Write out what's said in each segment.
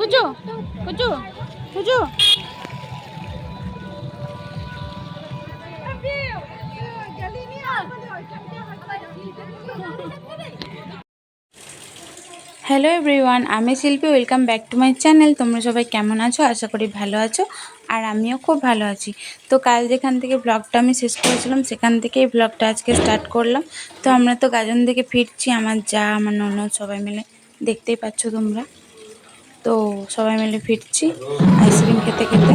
কুচু কুচু কুচু hello everyone, আমি Shilpi, welcome back to my channel. তোমরা সবাই কেমন আছো? আশা করি ভালো আছো আর আমিও খুব ভালো আছি। তো কাল যেখান থেকে ব্লগটা আমি শেষ করেছিলাম, সেখান থেকেই ব্লগটা আজকে স্টার্ট করলাম। তো আমরা তো গাজন থেকে ফিরছি, আমার যা, আমার ননদ সবাই মিলে। দেখতেই পাচ্ছ তোমরা। তো সবাই মিলে ফিরছি আইসক্রিম খেতে খেতে।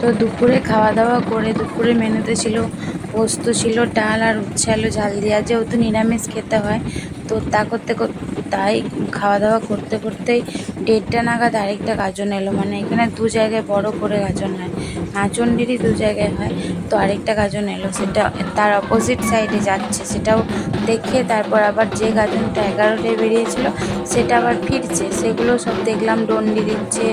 তো দুপুরে খাওয়া দাওয়া করে দুপুরে মেনুতে ছিল পোস্ত ছিল, ডাল আর উচ্ছে আলু ঝাল দেওয়া যেহেতু নিরামিষ খেতে হয়, তো তা করতে তাই খাওয়া দাওয়া করতে করতেই দেড়টা নাগাদ আরেকটা গাজন এলো। মানে এখানে দু জায়গায় বড় করে গাজন হয় নাচন্ডিরই দু জায়গায় হয়, তো আরেকটা গাজন এলো। সেটা তার অপোজিট সাইডে যাচ্ছে, সেটাও দেখে তারপর আবার যে গাজনটা এগারোটায় বেরিয়েছিল, সেটা আবার ফিরছে। সেগুলো সব দেখলাম ডন্ডি দিচ্ছে,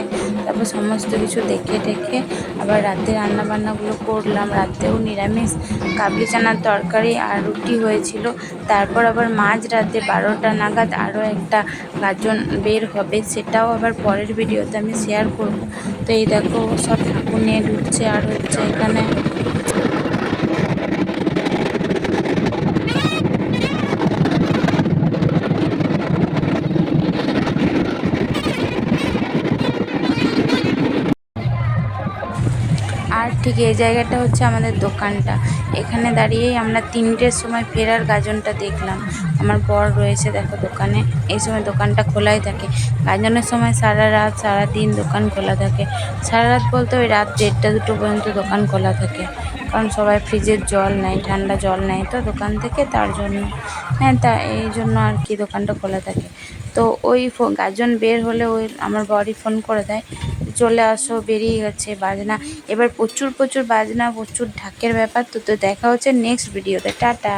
তারপর সমস্ত কিছু দেখে টেখে আবার রাতে রান্নাবান্নাগুলো করলাম। রাতেও নিরামিষ কাবলি চানার তরকারি আর রুটি হয়েছিল। তারপর আবার মাঝ রাতে বারোটা নাগাদ আরও একটা গাজন বের হবে, সেটাও আবার পরের ভিডিওতে আমি শেয়ার করব। তো এই দেখো, সব ঠাকুর নিয়ে ঢুকছে আর হচ্ছে এখানে আর ঠিক এই জায়গাটা হচ্ছে আমাদের দোকানটা। এখানে দাঁড়িয়েই আমরা তিনটের সময় ফেরার গাজনটা দেখলাম। আমার বর রয়েছে দেখো দোকানে। এই সময় দোকানটা খোলাই থাকে। গাজনের সময় সারা রাত, সারা দিন দোকান খোলা থাকে। সারা রাত বলতে ওই রাত দেড়টা দুটো পর্যন্ত দোকান খোলা থাকে। কারণ সবাই ফ্রিজের জল নেয়, ঠান্ডা জল নেয় তো দোকান থেকে তার জন্য। হ্যাঁ তা এই জন্য আর কি দোকানটা খোলা থাকে। তো ওই গাজন বের হলে ওই আমার বাড়ি ফোন করে দেয়, চলে আসো, বেরিয়ে গেছে বাজনা। এবার প্রচুর প্রচুর বাজনা, প্রচুর ঢাকের ব্যাপার, তো তো দেখা হচ্ছে নেক্সট ভিডিওতে। টাটা।